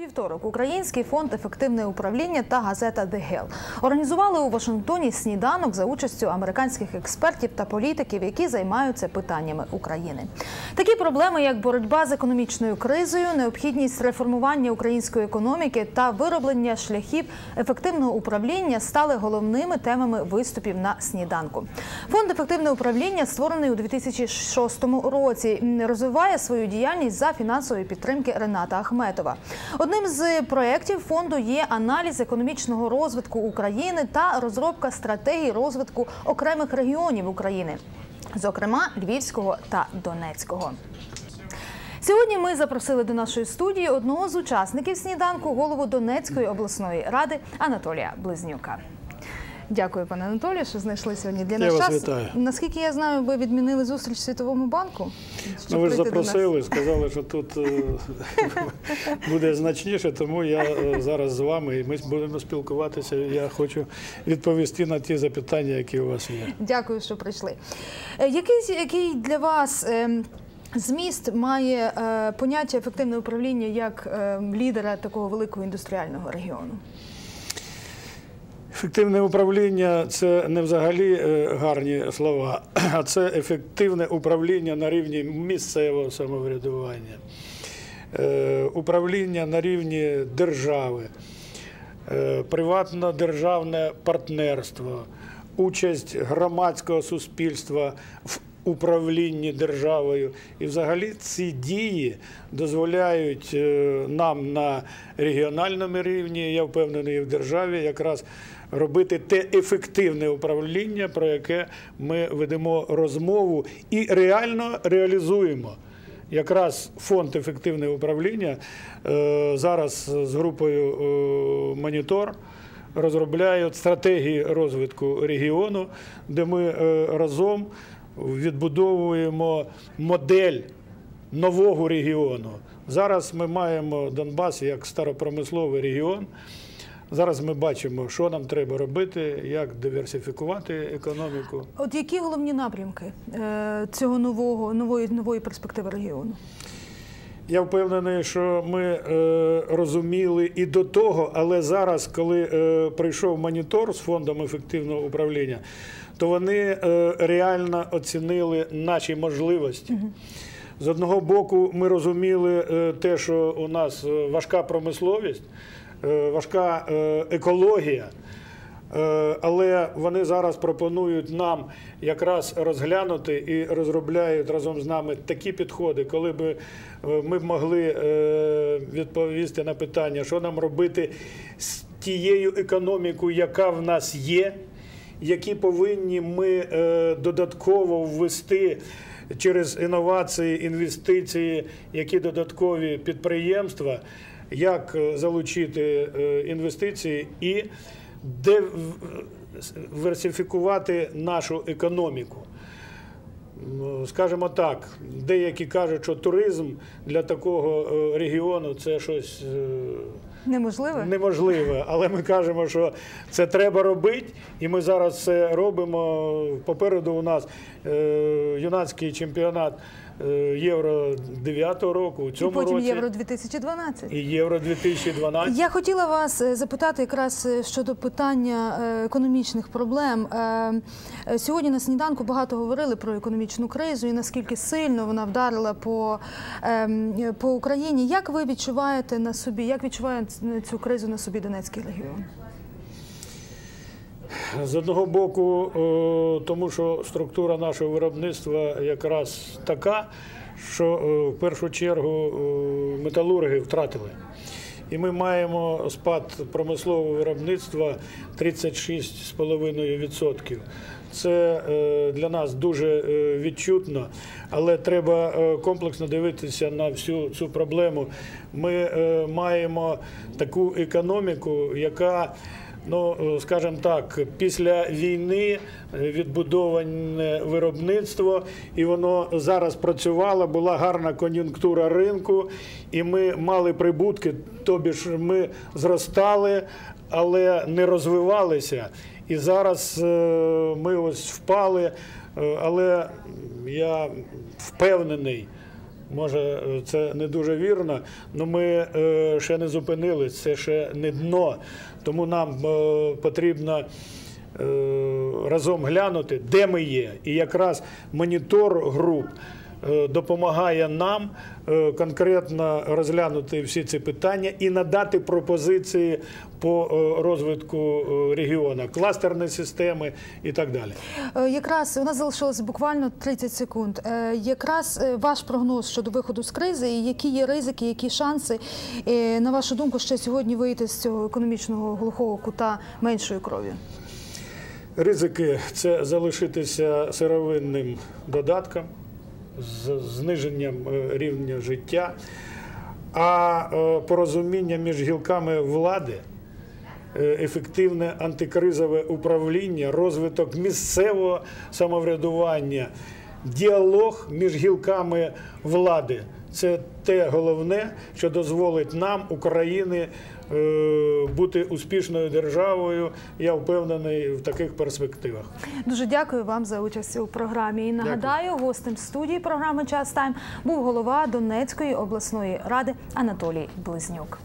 вівторок Український фонд ефективне управління та газета «The Hill» організували у Вашингтоні сніданок за участю американських експертів та політиків, які займаються питаннями України. Такі проблеми, як боротьба з економічною кризою, необхідність реформування української економіки та вироблення шляхів ефективного управління, стали головними темами виступів на сніданку. Фонд ефективне управління створений у 2006 році. Розвиває свою діяльність за фінансової підтримки Рената Ахметова. Одним з проєктів фонду є аналіз економічного розвитку України та розробка стратегій розвитку окремих регіонів України, зокрема Львівського та Донецького. Сьогодні ми запросили до нашої студії одного з учасників сніданку, голову Донецької обласної ради Анатолія Близнюка. Дякую, пане Анатолію, що знайшли сьогодні для Я нас вас час. вітаю. Наскільки я знаю, ви відмінили зустріч в Світовому банку. Ну, ви ж запросили, сказали, що тут е, буде значніше, тому я е, зараз з вами і ми будемо спілкуватися. Я хочу відповісти на ті запитання, які у вас є. Дякую, що прийшли. Е, Який, який для вас зміст має е, поняття ефективне управління як е, лідера такого великого індустріального регіону? Ефективне управління це не взагалі е, гарні слова, а це ефективне управління на рівні місцевого самоврядування, е, управління на рівні держави, е, приватно-державне партнерство, участь громадського суспільства в управлінні державою. І взагалі ці дії дозволяють е, нам на регіональному рівні, я впевнений, і в державі якраз робити те ефективне управління, про яке ми ведемо розмову і реально реалізуємо. Якраз фонд ефективне управління е, зараз з групою е, Монітор розробляють стратегії розвитку регіону, де ми разом відбудовуємо модель нового регіону. Зараз ми маємо Донбас як старопромисловий регіон. Зараз ми бачимо, що нам треба робити, як диверсифікувати економіку. От які головні напрямки е, цього нового нової нової перспективи регіону? Я впевнений, що ми е, розуміли і до того, але зараз, коли е, прийшов монітор з фондом ефективного управління, то вони е, реально оцінили наші можливості. З одного боку, ми розуміли е, те, що у нас е, важка промисловість, е, важка екологія. Е, Але вони зараз пропонують нам якраз розглянути і розробляють разом з нами такі підходи, коли б е, ми б могли е, відповісти на питання, що нам робити з тією економікою, яка в нас є, які повинні ми додатково ввести через інновації, інвестиції, які додаткові підприємства, як залучити інвестиції і диверсифікувати нашу економіку. Ну, Скажімо так, деякі кажуть, що туризм для такого е, регіону це щось е, Неможливо? неможливе. Але ми кажемо, що це треба робити, і ми зараз це робимо. Попереду у нас е, юнацький чемпіонат Євро 9 року, у І цьому потім році Євро 2012. і Євро 2012. Я хотіла вас е, запитати якраз е, щодо питання е, економічних проблем. Е, е, Сьогодні на сніданку багато говорили про економічну кризу і наскільки сильно вона вдарила по, ем, е, по Україні. Як ви відчуваєте на собі, як відчуває цю кризу на собі Донецький регіон? З одного боку, е, тому що структура нашого виробництва якраз така, що е, в першу чергу е, металурги втратили. І ми маємо спад промислового виробництва 36,5%. Це для нас дуже відчутно, але треба комплексно дивитися на всю цю проблему. Ми маємо таку економіку, яка Ну, скажімо так, після війни е, відбудоване виробництво, і воно зараз працювало, була гарна кон'юнктура ринку, і ми мали прибутки, тобі ж ми зростали, але не розвивалися. І зараз е, ми ось впали, е, але я впевнений Може, це не дуже вірно, але ми е, ще не зупинились, це ще не дно. Тому нам е, потрібно е, разом глянути, де ми є. І якраз монітор груп допомагає нам е, конкретно розглянути всі ці питання і надати пропозиції по е, розвитку е, регіону, кластерні системи і так далі. Е, Якраз у нас залишилось буквально 30 секунд. Е, Якраз е, ваш прогноз щодо виходу з кризи, і які є ризики, які шанси, е, на вашу думку, ще сьогодні вийти з цього економічного глухого кута меншою кров'ю? Ризики це залишитися сировинним додатком з зниженням е, рівня життя, а е, порозуміння між гілками влади, е, ефективне антикризове управління, розвиток місцевого самоврядування, діалог між гілками влади. Це те головне, що дозволить нам, Україні, е, бути успішною державою. Я впевнений в таких перспективах. Дуже дякую вам за участь у програмі. І нагадаю, гостем студії програми Час Тайм був голова Донецької обласної ради Анатолій Близнюк.